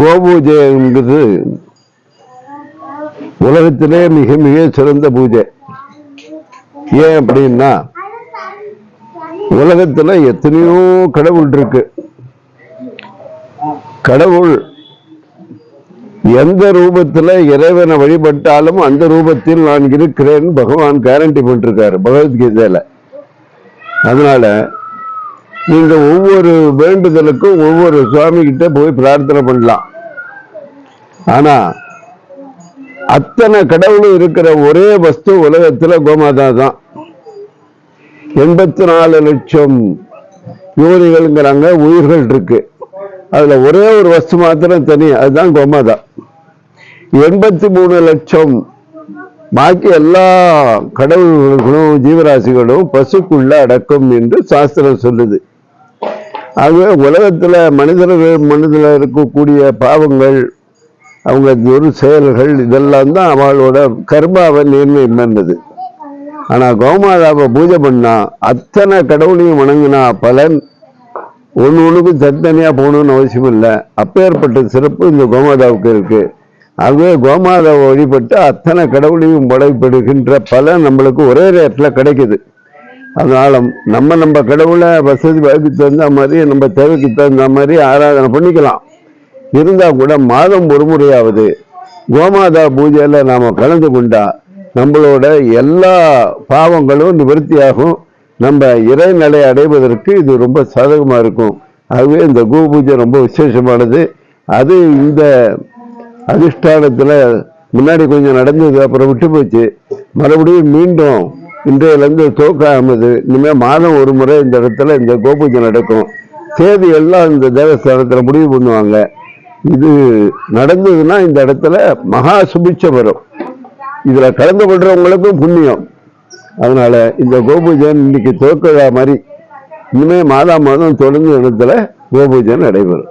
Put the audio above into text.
கோபூஜை என்பது உலகத்திலே மிக மிக சிறந்த பூஜை. ஏன் அப்படின்னா உலகத்துல எத்தனையோ கடவுள் இருக்கு. கடவுள் எந்த ரூபத்துல இறைவனை வழிபட்டாலும் அந்த ரூபத்தில் நான் இருக்கிறேன் பகவான் கேரண்டி பண்ணிருக்காரு பகவத்கீதையில அதனால இந்த ஒவ்வொரு வேண்டுதலுக்கும் ஒவ்வொரு சுவாமி கிட்ட போய் பிரார்த்தனை பண்ணலாம். ஆனா அத்தனை கடவுளும் இருக்கிற ஒரே வஸ்து உலகத்துல கோமாதா தான். எண்பத்தி நாலு லட்சம் யோனிகள்ங்கிறாங்க உயிர்கள் இருக்கு. அதுல ஒரே ஒரு வஸ்து மாத்திரம் தனி அதுதான் கோமாதா. எண்பத்தி மூணு லட்சம் பாக்கி எல்லா கடவுள்களுக்கும் ஜீவராசிகளும் பசுக்குள்ள அடக்கும் என்று சாஸ்திரம் சொல்லுது. ஆகவே உலகத்தில் மனிதர்கள் மனதில் இருக்கக்கூடிய பாவங்கள் அவங்க ஒரு செயல்கள் இதெல்லாம் தான் அவளோட கர்மாவை நிர்ணயம் பண்ணது ஆனால் கோமாதாவை பூஜை பண்ணா அத்தனை கடவுளையும் வணங்கினா பலன் ஒன்று ஒன்றுக்கும் தனித்தனியாக போகணும்னு அவசியம் இல்லை. அப்பேற்பட்ட சிறப்பு இந்த கோமாதாவுக்கு இருக்குது ஆகவே கோமாதாவை வழிபட்டு அத்தனை கடவுளையும் படைப்படுகின்ற பலன் நம்மளுக்கு ஒரே ரேட்டில் கிடைக்குது. அதனால நம்ம நம்ம கடவுளை வசதி வாய்ப்பு தகுந்த மாதிரி நம்ம தேவைக்கு தகுந்த மாதிரி ஆராதனை பண்ணிக்கலாம். இருந்தால் கூட மாதம் ஒரு முறையாவது கோமாதா பூஜையில நாம் கலந்து கொண்டா நம்மளோட எல்லா பாவங்களும் நிவர்த்தியாகும் நம்ம இறைநிலை அடைவதற்கு இது ரொம்ப சாதகமாக இருக்கும். ஆகவே இந்த கோ பூஜை ரொம்ப விசேஷமானது. அது இந்த அதிஷ்டானத்தில் முன்னாடி கொஞ்சம் நடந்தது அப்புறம் விட்டு போச்சு. மறுபடியும் மீண்டும் இன்றையிலேருந்து தோக்காமது இனிமேல் மாதம் ஒரு முறை இந்த இடத்துல இந்த கோபூஜை நடக்கும். தேதி எல்லாம் இந்த தேவஸ்தானத்தில் முடிவு பண்ணுவாங்க. இது நடந்ததுன்னா இந்த இடத்துல மகா சுபிட்சை வரும். இதில் கலந்து கொள்றவங்களுக்கும் புண்ணியம். அதனால் இந்த கோபூஜை இன்னைக்கு துவக்கதா மாதிரி இனிமேல் மாதா மாதம் தொடர்ந்து இடத்துல கோபூஜை நடைபெறும்.